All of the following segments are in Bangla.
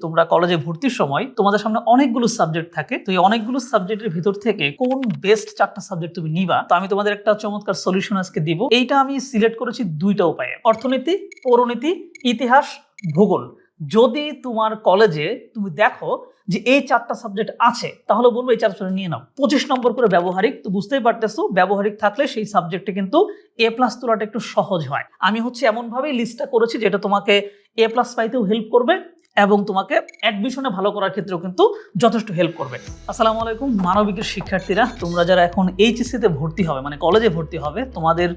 তোমরা কলেজে ভর্তির সময় তোমাদের সামনে অনেকগুলো সাবজেক্ট থাকে। তো এই অনেকগুলো সাবজেক্টের ভিতর থেকে কোন বেস্ট চারটা সাবজেক্ট তুমি নিবা? তো আমি তোমাদের একটা চমৎকার সলিউশন আজকে দিব। এইটা আমি সিলেক্ট করেছি দুইটা উপায়ে। অর্থনীতি, পৌরনীতি, ইতিহাস, ভূগোল। যদি তোমার কলেজে তুমি দেখো যে এই চারটা সাবজেক্ট আছে, তাহলে বলব এই চারটা নিয়ে নাও। পঁচিশ নম্বর করে ব্যবহারিক, তো বুঝতেই পারতেছো, ব্যবহারিক থাকলে সেই সাবজেক্টে কিন্তু এ প্লাস তোলাটা একটু সহজ হয়। আমি হচ্ছে এমনভাবেই লিস্টটা করেছি যেটা তোমাকে এ প্লাস পাইতেও হেল্প করবে। এবং তোমাকে অ্যাডমিশনে ভালো করার ক্ষেত্রেও কিন্তু যথেষ্ট হেল্প করবে। আসসালামু আলাইকুম, মানবিকের শিক্ষার্থীরা, তোমরা যারা এখন এইচএসসিতে ভর্তি হবে মানে কলেজে ভর্তি হবে, তোমাদের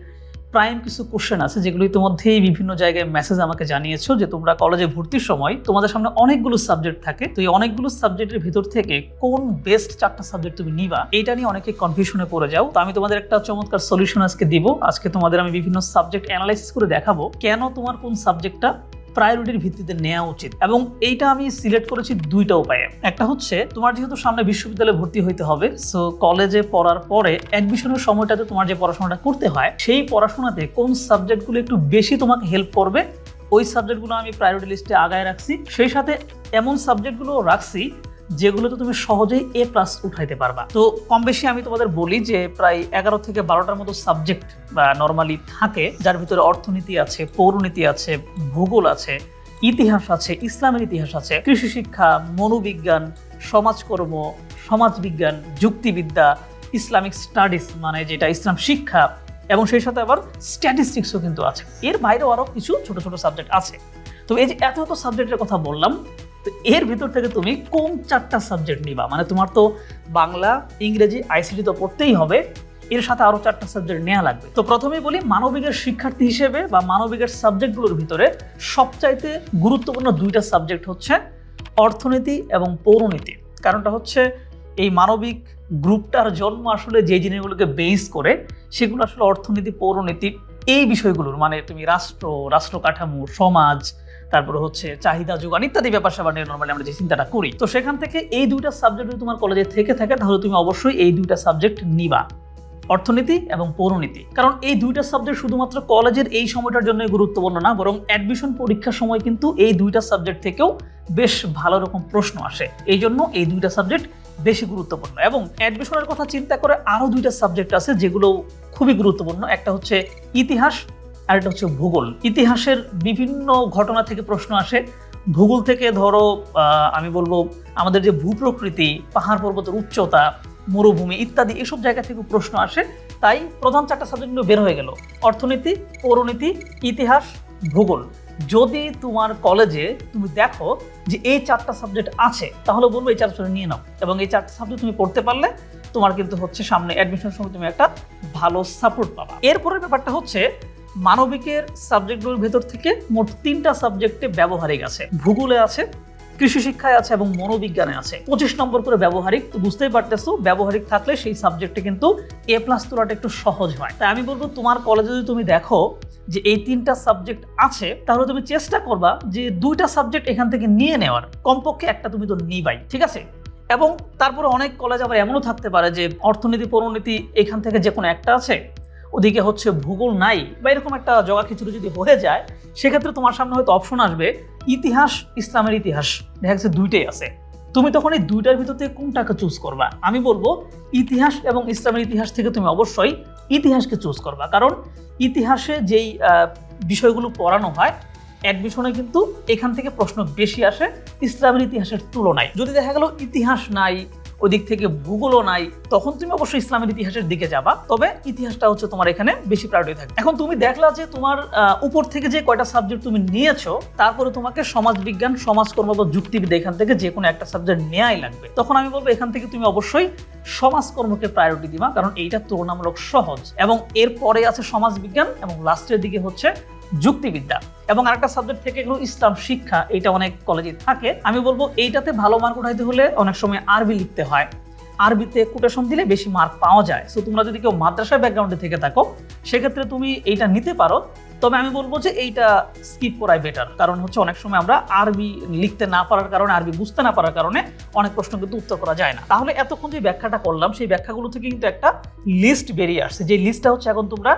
প্রাইম কিছু কোশ্চেন আছে, যেগুলো ইতিমধ্যেই বিভিন্ন জায়গায় মেসেজ আমাকে জানিয়েছো যে তোমরা কলেজে ভর্তির সময় তোমাদের সামনে অনেকগুলো সাবজেক্ট থাকে। তো এই অনেকগুলো সাবজেক্টের ভিতর থেকে কোন বেস্ট চারটা সাবজেক্ট তুমি নিবা, এইটা নিয়ে অনেকে কনফিউশনে পড়ে যাও। তো আমি তোমাদের একটা চমৎকার সলিউশন আজকে দিব। আজকে তোমাদের আমি বিভিন্ন সাবজেক্ট অ্যানালাইসিস করে দেখাবো, কেন তোমার কোন সাবজেক্টটা প্রায়োরিটির ভিত্তিতে নেওয়া উচিত। এবং এইটা আমি সিলেক্ট করেছি দুইটা উপায়ে। একটা হচ্ছে, তোমার যেহেতু সামনে বিশ্ববিদ্যালয়ে ভর্তি হইতে হবে সো কলেজে পড়ার পরে অ্যাডমিশনের সময়টাতে তোমার যে পড়াশোনাটা করতে হয়, সেই পড়াশোনাতে কোন সাবজেক্টগুলো একটু বেশি তোমাকে হেল্প করবে, ওই সাবজেক্টগুলো আমি প্রায়োরিটি লিস্টে আগায় রাখছি। সেই সাথে এমন সাবজেক্টগুলো রাখছি যেগুলোতে তুমি সহজেই এ প্লাস উঠাইতে পারবা। তো কম বেশি আমি তোমাদের বলি যে প্রায় এগারো থেকে বারোটার মতো সাবজেক্ট বা নর্মালি থাকে, যার ভিতরে অর্থনীতি আছে, পৌরনীতি আছে, ভূগোল আছে, ইতিহাস আছে, ইসলামের ইতিহাস আছে, কৃষি শিক্ষা, মনোবিজ্ঞান, সমাজকর্ম, সমাজবিজ্ঞান, যুক্তিবিদ্যা ইসলামিক স্টাডিজ মানে যেটা ইসলাম শিক্ষা, এবং সেই সাথে আবার স্ট্যাটিস্টিক্সও কিন্তু আছে। এর বাইরেও আরও কিছু ছোট ছোট সাবজেক্ট আছে। তো এই যে এত এত সাবজেক্টের কথা বললাম তো এর ভিতর থেকে তুমি কোন চারটা সাবজেক্ট নিবা? মানে তোমার তো বাংলা, ইংরেজি আইসিটি তো পড়তেই হবে। এর সাথে আরও চারটা সাবজেক্ট নেওয়া লাগবে। তো প্রথমেই বলি মানবিকের শিক্ষার্থী হিসেবে বা মানবিকের সাবজেক্টগুলোর ভিতরে সবচাইতে গুরুত্বপূর্ণ দুইটা সাবজেক্ট হচ্ছে অর্থনীতি এবং পৌরনীতি। কারণটা হচ্ছে এই মানবিক গ্রুপটার জন্ম আসলে যে জিনিসগুলোকে বেস করে, সেগুলো আসলে অর্থনীতি, পৌরনীতি, এই বিষয়গুলোর। মানে তুমি রাষ্ট্র রাষ্ট্র কাঠামো, সমাজ তারপরে হচ্ছে চাহিদা যোগান ইত্যাদি ব্যাপার স্যাপার নিয়ে নর্মালি আমরা যে চিন্তাটা করি। তো সেখান থেকে এই দুইটা সাবজেক্ট যদি তোমার কলেজে থেকে থাকে, তাহলে তুমি অবশ্যই এই দুইটা সাবজেক্ট নিবা। অর্থনীতি এবং পৌরনীতি। কারণ এই দুইটা সাবজেক্ট শুধুমাত্র কলেজের এই সময়টার জন্যই গুরুত্বপূর্ণ না, বরং অ্যাডমিশন পরীক্ষার সময় কিন্তু এই দুইটা সাবজেক্ট থেকেও বেশ ভালো রকম প্রশ্ন আসে। এই জন্য এই দুইটা সাবজেক্ট বেশি গুরুত্বপূর্ণ। এবং অ্যাডমিশনের কথা চিন্তা করে আরও দুইটা সাবজেক্ট আছে যেগুলো খুবই গুরুত্বপূর্ণ। একটা হচ্ছে ইতিহাস আর হচ্ছে ভূগোল। ইতিহাসের বিভিন্ন ঘটনা থেকে প্রশ্ন আসে। ভূগোল থেকে ধরো আমি বলব, আমাদের যে ভূপ্রকৃতি, পাহাড় পর্বতের উচ্চতা, মরুভূমি ইত্যাদি এসব জায়গা থেকে প্রশ্ন আসে। তাই প্রধান চারটা সাবজেক্টগুলো বের হয়ে গেল। অর্থনীতি, পৌরনীতি, ইতিহাস, ভূগোল। যদি তোমার কলেজে তুমি দেখো যে এই চারটা সাবজেক্ট আছে, তাহলে বলব এই চারটা নিয়ে নাও। এবং এই চারটা সাবজেক্ট তুমি পড়তে পারলে তোমার কিন্তু হচ্ছে সামনে অ্যাডমিশনের সময় তুমি একটা ভালো সাপোর্ট পাবা। এরপরের ব্যাপারটা হচ্ছে মানবিকের সাবজেক্টগুলোর ভেতর থেকে মোট তিনটা সাবজেক্টে ব্যবহারিক আছে। ভূগোলে আছে, কৃষি শিক্ষায় আছে এবং মনোবিজ্ঞানে আছে। পঁচিশ নম্বর করে ব্যবহারিক, তো বুঝতেই পারতেছো, ব্যবহারিক থাকলে সেই সাবজেক্টে কিন্তু এ প্লাস তোলাটা একটু সহজ হয়। তাই আমি বলব, তোমার কলেজে যদি তুমি দেখো যে এই তিনটা সাবজেক্ট আছে, তাহলে তুমি চেষ্টা করবা যে দুইটা সাবজেক্ট এখান থেকে নিয়ে নেওয়ার। কমপক্ষে একটা তুমি তো নিবাই, ঠিক আছে? এবং তারপরে অনেক কলেজ আবার এমনও থাকতে পারে যে অর্থনীতি পরিণতি এখান থেকে যে কোনো একটা আছে ওদিকে হচ্ছে ভূগোল নাই বা এরকম একটা জগা খিচুড়ি যদি হয়ে যায়, সেক্ষেত্রে তোমার সামনে হয়তো অপশন আসবে ইতিহাস, ইসলামের ইতিহাস। দেখা যাচ্ছে দুইটাই আছে। তুমি তখন এই দুইটার ভিতর থেকে কোনটাকে চুজ করবা? আমি বলব ইতিহাস এবং ইসলামের ইতিহাস থেকে তুমি অবশ্যই ইতিহাসকে চুজ করবা। কারণ ইতিহাসে যেই বিষয়গুলো পড়ানো হয় অ্যাডমিশনে কিন্তু এখান থেকে প্রশ্ন বেশি আসে ইসলামের ইতিহাসের তুলনায়। যদি দেখা গেল ইতিহাস নাই ওদিক থেকে ভূগোলও নাই, তখন তুমি অবশ্যই ইসলামের ইতিহাসের দিকে যাবা। তবে ইতিহাসটা হচ্ছে তোমার এখানে বেশি প্রায়োরিটি থাকবে। এখন তুমি দেখলা যে তোমার উপর থেকে যে কয়টা সাবজেক্ট তুমি নিয়েছো, তারপরে তোমাকে সমাজবিজ্ঞান, সমাজকর্ম বা যুক্তিবিদ্যা এখান থেকে যে কোনো একটা সাবজেক্ট নেওয়াই লাগবে। তখন আমি বলব এখান থেকে তুমি অবশ্যই সমাজকর্মকে প্রায়োরিটি দিবা, কারণ এইটা তুলনামূলক সহজ। এবং এরপরে আছে সমাজবিজ্ঞান এবং লাস্টের দিকে হচ্ছে যুক্তিবিদ্যা এবং আরেকটা সাবজেক্ট থেকে এগুলো ইসলাম শিক্ষা এটা অনেক কলেজে থাকে। আমি বলব এইটাতে ভালো মার্ক উঠাইতে হলে অনেক সময় আরবি লিখতে হয়। আরবিতে কোটেশন দিলে বেশি মার্ক পাওয়া যায়। সো তোমরা যদি কেউ মাদ্রাসা ব্যাকগ্রাউন্ডে থেকে থাকো, সেক্ষেত্রে তুমি এইটা নিতে পারো। তবে আমি বলব যে এইটা স্কিপ করাই বেটার কারণ হচ্ছে অনেক সময় আমরা আরবি লিখতে না পারার কারণে, আরবি বুঝতে না পারার কারণে অনেক প্রশ্ন কিন্তু উত্তর করা যায় না। তাহলে এতক্ষণ যে ব্যাখ্যাটা করলাম, সেই ব্যাখ্যাগুলো থেকে কিন্তু একটা লিস্ট বেরিয়ে আসছে। যে লিস্টটা হচ্ছে এখন তোমরা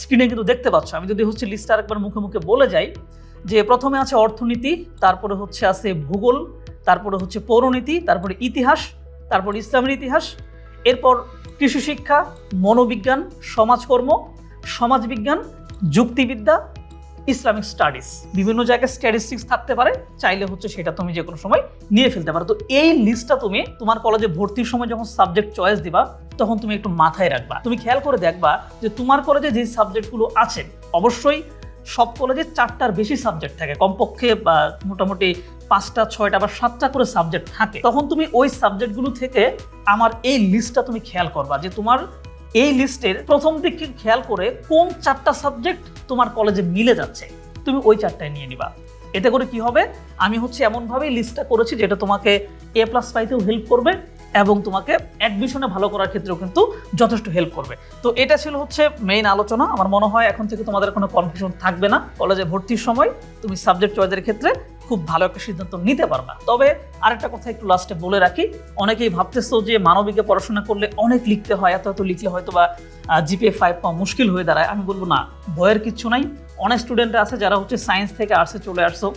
স্ক্রিনে কিন্তু দেখতে পাচ্ছ। আমি যদি হচ্ছে লিস্টটা আরেকবার মুখে মুখে বলে যাই, যে প্রথমে আছে অর্থনীতি, তারপরে হচ্ছে আছে ভূগোল, তারপরে হচ্ছে পৌরনীতি, তারপরে ইতিহাস, তারপর ইসলামের ইতিহাস, এরপর কৃষি শিক্ষা মনোবিজ্ঞান, সমাজকর্ম, সমাজবিজ্ঞান, যুক্তিবিদ্যা ইসলামিক স্টাডিজ। বিভিন্ন জায়গায় স্ট্যাটিস্টিক্স থাকতে পারে, চাইলে হচ্ছে সেটা তুমি যে কোনো সময় নিয়ে ফেলতে পারো। তো এই লিস্টটা তুমি তোমার কলেজে ভর্তির সময় যখন সাবজেক্ট চয়েস দিবা, তখন তুমি একটু মাথায় রাখবা। তুমি খেয়াল করে দেখবা যে তোমার কলেজে যে সাবজেক্টগুলো আছে, অবশ্যই সব কলেজে চারটার বেশি সাবজেক্ট থাকে। কমপক্ষে, বা মোটামুটি পাঁচটা, ছয়টা বা সাতটা করে সাবজেক্ট থাকে। তখন তুমি ওই সাবজেক্টগুলো থেকে আমার এই লিস্টটা তুমি খেয়াল করবা যে তোমার এই লিস্টের প্রথম দিকে খেয়াল করে কোন চারটা সাবজেক্ট তোমার কলেজে মিলে যাচ্ছে, তুমি ওই চারটায় নিয়ে নিবা। এতে করে কি হবে? আমি হচ্ছে এমনভাবেই লিস্টটা করেছি যেটা তোমাকে এ প্লাস পাইতেও হেল্প করবে এবং তোমাকে অ্যাডমিশনে ভালো করার ক্ষেত্রেও কিন্তু যথেষ্ট হেল্প করবে। তো এটা ছিল হচ্ছে মেইন আলোচনা। আমার মনে হয় এখন থেকে তোমাদের কোনো কনফিউশন থাকবে না। কলেজে ভর্তির সময় তুমি সাবজেক্ট চয়েসের ক্ষেত্রে খুব ভালো একটা সিদ্ধান্ত নিতে পারবা। তবে আরেকটা কথা একটু লাস্টে বলে রাখি, অনেকেই ভাবতেছো যে মানবিকে পড়াশোনা করলে অনেক লিখতে হয়, এত এত লিখলে হয়তো বা জিপিএ ফাইভ পাওয়া মুশকিল হয়ে দাঁড়ায়। আমি বলব না ভয়ের কিচ্ছু নাই। অনেক স্টুডেন্ট আছে যারা হচ্ছে সায়েন্স থেকে আর্টসে চলে আসছো।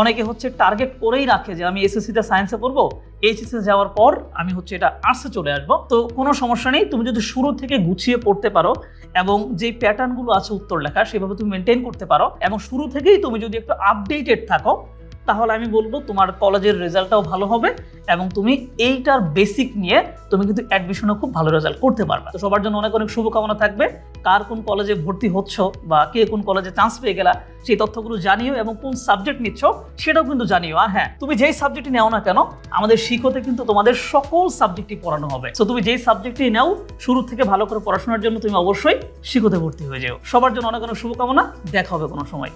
অনেকে হচ্ছে টার্গেট করেই রাখে যে আমি এসএসসিতে সায়েন্সে পড়ব। এইচএসসি যাওয়ার পর আমি হচ্ছে এটা আর্টসে চলে আসব। তো কোনো সমস্যা নেই, তুমি যদি শুরু থেকে গুছিয়ে পড়তে পারো এবং যে প্যাটার্নগুলো আছে উত্তর লেখা, সেভাবে তুমি মেনটেন করতে পারো এবং শুরু থেকেই তুমি যদি একটু আপডেটেড থাকো তাহলে আমি বলব তোমার কলেজের রেজাল্টটাও ভালো হবে এবং তুমি এইটার বেসিক নিয়ে তুমি কিন্তু অ্যাডমিশনও খুব ভালো রেজাল্ট করতে পারবে। তো সবার জন্য অনেক অনেক শুভকামনা থাকবে। কার কোন কলেজে ভর্তি হচ্ছ বা কে কোন কলেজে চান্স পেয়ে গেলা, সেই তথ্যগুলো জানিও এবং কোন সাবজেক্ট নিচ্ছ সেটাও কিন্তু জানিও। আর হ্যাঁ তুমি যেই সাবজেক্টই নাও না কেন, আমাদের শিক্ষতে কিন্তু তোমাদের সকল সাবজেক্টই পড়ানো হবে। তো তুমি যেই সাবজেক্টই নাও, শুরু থেকে ভালো করে পড়াশোনার জন্য তুমি অবশ্যই শিক্ষতে ভর্তি হয়ে যেও। সবার জন্য অনেক অনেক শুভকামনা। দেখা হবে কোনো সময়।